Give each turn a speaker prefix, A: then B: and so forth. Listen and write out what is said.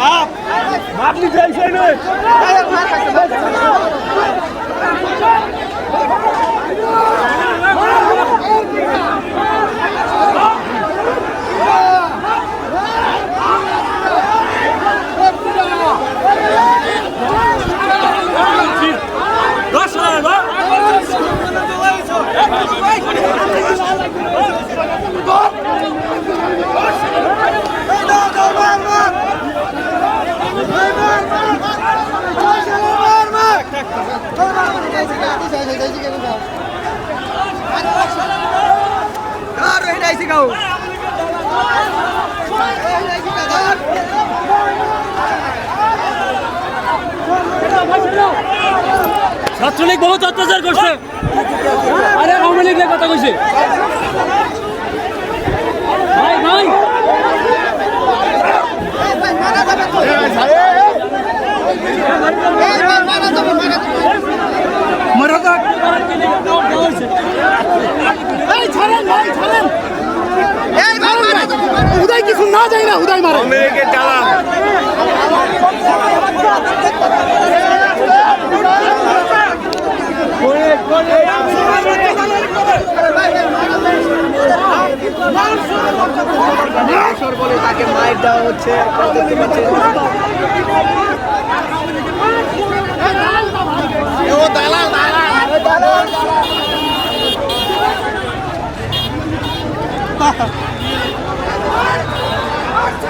A: বাপ বাপ নি যাইছে নয়
B: ছাত্রলীগ বহুত অত্যাচার করছে। লীগের কথা কইছে। ভাই ভাই।
C: উদয় কিছু না যায় না উদয় মারে।
A: মেয়েকে চালান
D: লাইট হচ্ছে দেখতে পাচ্ছেন দালাল।